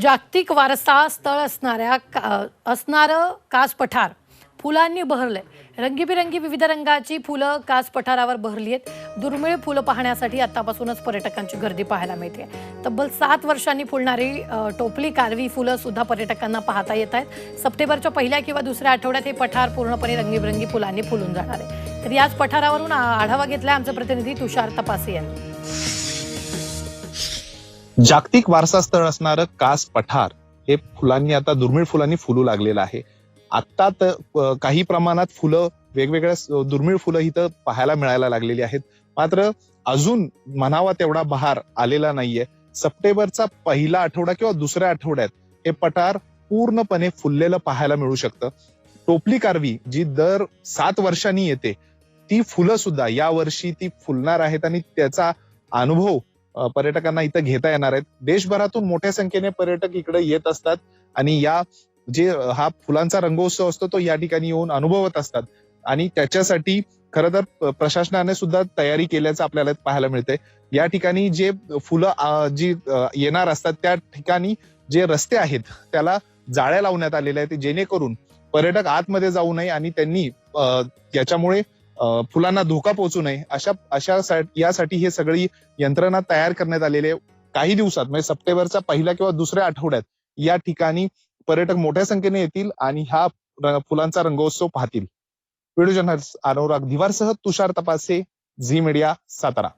जागतिक वारसा स्थळ असणाऱ्या का- असणारं कास पठार फुलांनी बहरलंय. रंगीबिरंगी विविध रंगाची फुलं कास पठारावर बहरली आहेत. दुर्मिळ फुलं पाहण्यासाठी आतापासूनच पर्यटकांची गर्दी पाहायला मिळते. तब्बल सात वर्षांनी फुलणारी टोपली कारवी फुलं सुद्धा पर्यटकांना पाहता येत आहेत. सप्टेंबरच्या पहिल्या किंवा दुसऱ्या आठवड्यात हे पठार पूर्णपणे रंगीबिरंगी फुलांनी फुलून जाणार आहे. तर याच पठारावरून आढावा घेतलाय आमचे प्रतिनिधी तुषार तपासे यांनी. जागतिक वारसा स्थळ असणारं कास पठार हे फुलांनी आता दुर्मिळ फुलांनी फुलू लागलेलं आहे. आता तर काही प्रमाणात फुलं वेगवेगळ्या दुर्मिळ फुलं इथं पाहायला मिळायला लागलेली आहेत. मात्र अजून म्हणावा तेवढा बहार आलेला नाहीये. सप्टेंबरचा पहिला आठवडा किंवा दुसऱ्या आठवड्यात हे पठार पूर्णपणे फुललेलं पाहायला मिळू शकतं. टोपली कारवी जी दर सात वर्षांनी येते ती फुलं सुद्धा या वर्षी ती फुलणार आहेत आणि त्याचा अनुभव पर्यटकांना इथं घेता येणार आहेत. देशभरातून मोठ्या संख्येने पर्यटक इकडे येत असतात आणि या जे हा फुलांचा रंगोत्सव असतो तो या ठिकाणी येऊन अनुभवत असतात. आणि त्याच्यासाठी खरं तर प्रशासनाने सुद्धा तयारी केल्याचं आपल्याला पाहायला मिळते या ठिकाणी जे फुलं जी येणार असतात त्या ठिकाणी जे रस्ते आहेत त्याला जाळ्या लावण्यात आलेल्या आहेत जेणेकरून पर्यटक आतमध्ये जाऊ नये आणि त्यांनी याच्यामुळे फुलांना धोका पोहोचू नये अशा अशा यासाठी हे सगळी यंत्रणा तयार करण्यात आलेली आहे. काही दिवसात म्हणजे सप्टेंबरच्या पहिल्या किंवा दुसऱ्या आठवड्यात या ठिकाणी पर्यटक मोठ्या संख्येने येतील आणि हा फुलांचा रंगोत्सव पाहतील. व्हिडिओ अनुराग दिवारसह तुषार तपासे झी मीडिया सातारा.